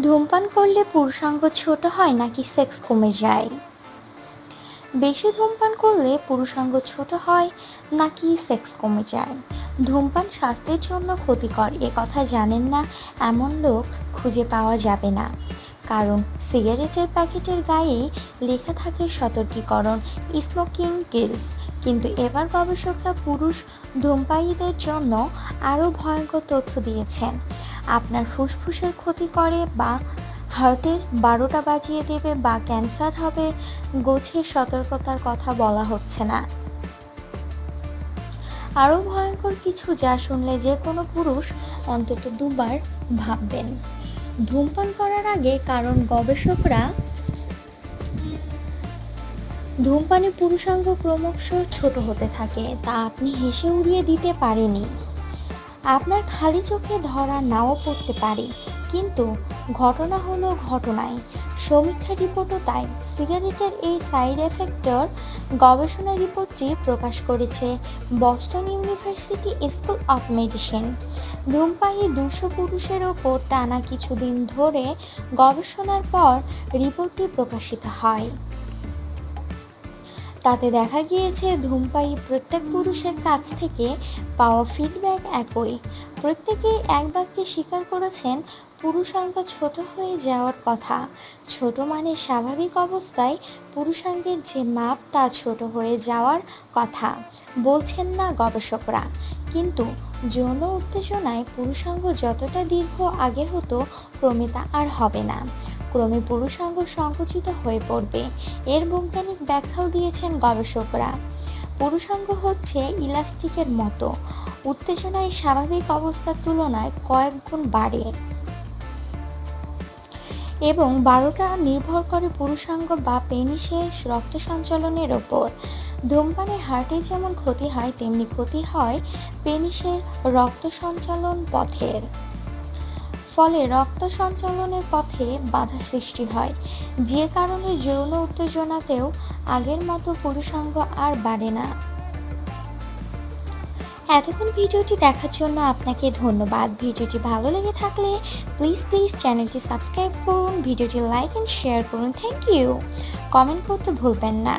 ধূমপান করলে পুরুষাঙ্গ ছোট হয় নাকি সেক্স কমে যায়? বেশি ধূমপান করলে পুরুষাঙ্গ ছোট হয় নাকি সেক্স কমে যায়? ধূমপান স্বাস্থ্যের জন্য ক্ষতিকর, এ কথা জানেন না, এমন লোক খুঁজে পাওয়া যাবে না। কারণ সিগারেটের প্যাকেটের গায়ে লেখা থাকে সতর্কীকরণ, স্মোকিং কিলস কিন্তু এবার গবেষকরা পুরুষ ধূমপায়ীদের জন্য আরও ভয়ঙ্কর তথ্য দিয়েছেন। আপনার ফুসফুসের ক্ষতি করে বা হার্টের বারোটা বাজিয়ে দেবে বা ক্যান্সার হবে গোছের সতর্কতার কথা বলা হচ্ছে না। আরও ভয়ঙ্কর কিছু যা শুনলে যে কোনো পুরুষ অন্তত দুবার ভাববেন। ধূমপান করার আগে কারণ গবেষকরা ধূমপানে পুরুষাঙ্গ ক্রমশ ছোট হতে থাকে, তা আপনি হেসে উড়িয়ে দিতে পারেনি আপনার খালি চোখে ধরা নাও পড়তে পারে। কিন্তু ঘটনা হলো ঘটনায়। সমীক্ষা রিপোর্টও তাই। সিগারেটের এই সাইড এফেক্টর গবেষণা রিপোর্টটি প্রকাশ করেছে Boston University School of Medicine. ধূমপায়ী দুশো পুরুষের ওপর টানা কিছুদিন ধরে গবেষণার পর রিপোর্টটি প্রকাশিত হয়। তাতে দেখা গিয়েছে ধূমপায়ী প্রত্যেক পুরুষের কাছ থেকে পাওয়া ফিডব্যাক একই। প্রত্যেকেই এক বাক্যে স্বীকার করেছেন, পুরুষাঙ্গ ছোট হয়ে যাওয়ার কথা। ছোট মানে স্বাভাবিক অবস্থায় পুরুষাঙ্গের যে মাপ তা ছোট হয়ে যাওয়ার কথা। বলছেন না গবেষকরা। কিন্তু যৌন উত্তেজনায় পুরুষাঙ্গ যতটা দীর্ঘ আগে হতো, ক্রমে তা আর হবে না। ক্রমে পুরুষাঙ্গ সংকুচিত হয়ে পড়বে। এর বৈজ্ঞানিক ব্যাখ্যাও দিয়েছেন গবেষকরা। পুরুষাঙ্গ হচ্ছে ইলাস্টিকের মতো। উত্তেজনায় স্বাভাবিক অবস্থার তুলনায় কয়েক গুণ বাড়ে। এবং বারোটা নির্ভর করে পুরুষাঙ্গ বা পেনিসের রক্ত সঞ্চালনের ওপর। ধূমপানে হার্টে যেমন ক্ষতি হয়, তেমনি ক্ষতি হয় পেনিসের রক্ত সঞ্চালন পথের। ফলে রক্ত সঞ্চালনের পথে বাধা সৃষ্টি হয়। যে কারণে যৌন উত্তেজনাতেও আগের মতো পুরুষাঙ্গ আর বাড়ে না। এতক্ষণ ভিডিওটি দেখার জন্য আপনাকে ধন্যবাদ। ভিডিওটি ভালো লেগে থাকলে প্লিজ প্লিজ চ্যানেলটি সাবস্ক্রাইব করুন, ভিডিওটি লাইক অ্যান্ড শেয়ার করুন। থ্যাংক ইউ কমেন্ট করতে ভুলবেন না।